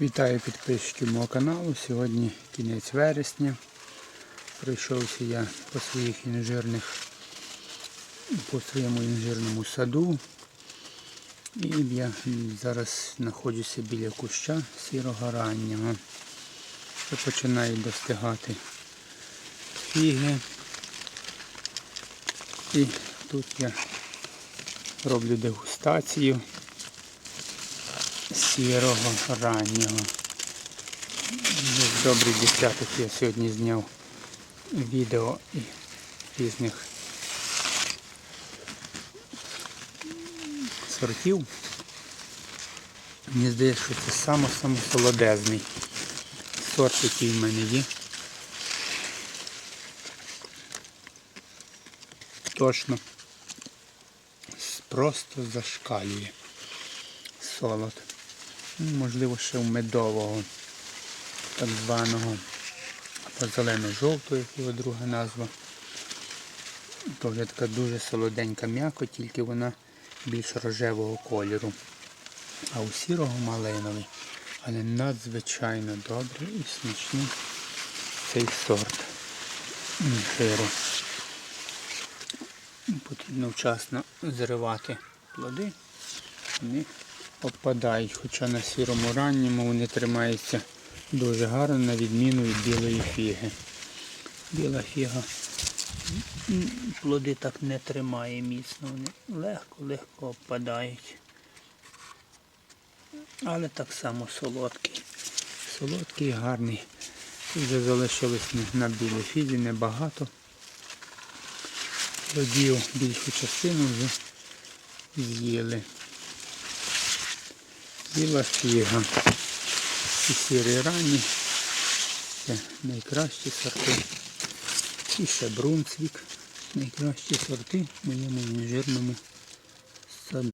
Вітаю підписчиків мого каналу. Сьогодні кінець вересня. Прийшовся я по своїх інжирних, по своєму інжирному саду. І я зараз знаходжуся біля куща сірого раннього. Вже починають достигати фіги. І тут я роблю дегустацію сірого раннього. Десь Добрий десяток я сьогодні зняв відео і різних сортів. Мені здається, що це саме-саме солодезний сорт, який в мене є. Точно просто зашкалює солод. Ну, Можливо, ще в медового, так званого, або зелено-жовтого, його друга назва. То вже така дуже солоденька м'яко, тільки вона більш рожевого кольору. А у сірого малиновий, але надзвичайно добрий і смачний цей сорт інжиру. Потрібно вчасно зривати плоди. Вони обпадають, хоча на сірому ранньому вони тримаються дуже гарно, на відміну від білої фіги. Біла фіга плоди так не тримає міцно, вони легко-легко обпадають. Але так само солодкий. Солодкий, гарний. Вже залишилось на білій фізі небагато. Плодів більшу частину вже з'їли. Біла фіга. І сірі ранні. Це найкращі сорти. І ще брунцвік. Найкращі сорти в моєму інжирному